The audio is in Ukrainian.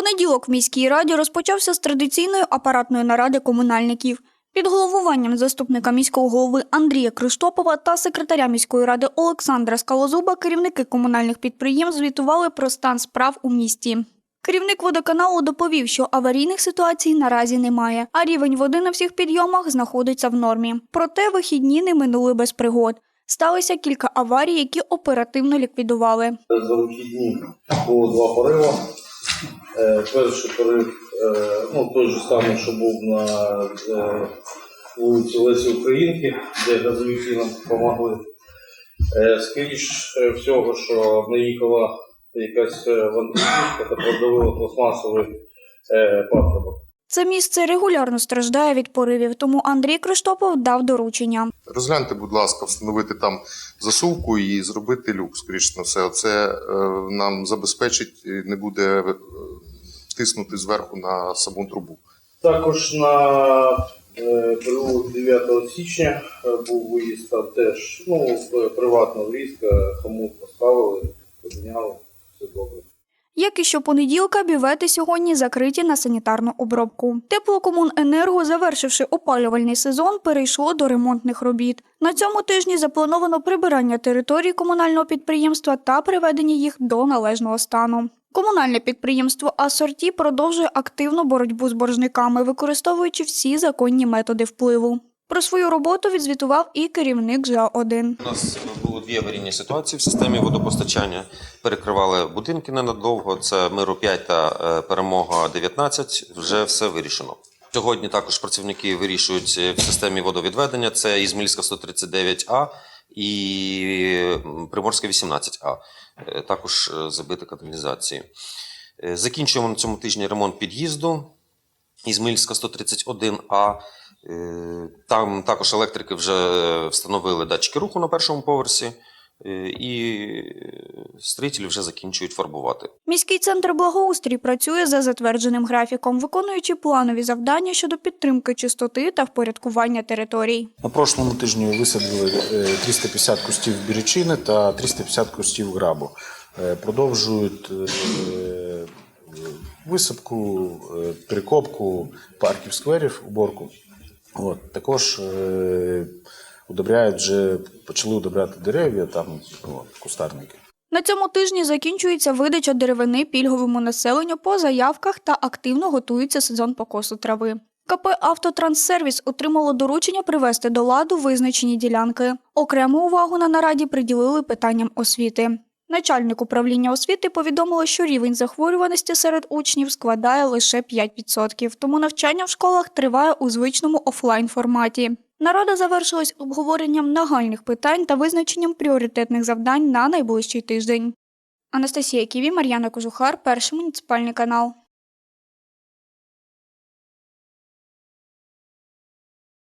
Понеділок в міській раді розпочався з традиційної апаратної наради комунальників. Під головуванням заступника міського голови Андрія Криштопова та секретаря міської ради Олександра Скалозуба керівники комунальних підприємств звітували про стан справ у місті. Керівник водоканалу доповів, що аварійних ситуацій наразі немає, а рівень води на всіх підйомах знаходиться в нормі. Проте вихідні не минули без пригод. Сталося кілька аварій, які оперативно ліквідували. За вихідні було два пориви. Е, Перший порив, е, ну той же самий, що був на е, вулиці Лесі Українки, де газовики нам допомогли. Скоріш всього, що наїхала якась вантажівка та продавила пластмасовий патрубок. Це місце регулярно страждає від поривів, тому Андрій Криштопов дав доручення. Розгляньте, будь ласка, встановити там засувку і зробити люк, скоріше на все. Це е, нам забезпечить, і не буде е, тиснути зверху на саму трубу. Також на е, період 9 січня е, був виїзд там теж ну, в- приватна врізка, хомут поставили, поміняли, все добре. Як і щопонеділка, бювети сьогодні закриті на санітарну обробку. Теплокомуненерго, завершивши опалювальний сезон, перейшло до ремонтних робіт. На цьому тижні заплановано прибирання територій комунального підприємства та приведення їх до належного стану. Комунальне підприємство Асорті продовжує активну боротьбу з боржниками, використовуючи всі законні методи впливу. Про свою роботу відзвітував і керівник ЖА-1. У нас дві аварійні ситуації в системі водопостачання. Перекривали будинки ненадовго. Це Миру 5 та е, Перемога 19. Вже все вирішено. Сьогодні також працівники вирішують е, в системі водовідведення. Це Ізмільська 139А і Приморська 18А. Е, Також забита каналізації. Закінчуємо на цьому тижні ремонт під'їзду. Ізмаїльська 131А. Е, Там також електрики вже встановили датчики руху на першому поверсі, е, і строїтелі вже закінчують фарбувати. Міський центр благоустрій працює за затвердженим графіком, виконуючи планові завдання щодо підтримки чистоти та впорядкування територій. На прошлому тижні висадили е, 350 кустів бірючини та 350 кустів грабу. Е, Продовжують е, висадку, е, перекопку парків скверів, уборку. От. Також е, удобряють вже почали удобряти дерев'я, там от, кустарники. На цьому тижні закінчується видача деревини пільговому населенню по заявках та активно готується сезон покосу трави. КП «Автотранссервіс» отримало доручення привести до ладу визначені ділянки. Окрему увагу на нараді приділили питанням освіти. Начальник управління освіти повідомило, що рівень захворюваності серед учнів складає лише 5%, тому навчання в школах триває у звичному офлайн форматі. Нарада завершилась обговоренням нагальних питань та визначенням пріоритетних завдань на найближчий тиждень. Анастасія Ківі, Мар'яна Кожухар, перший муніципальний канал.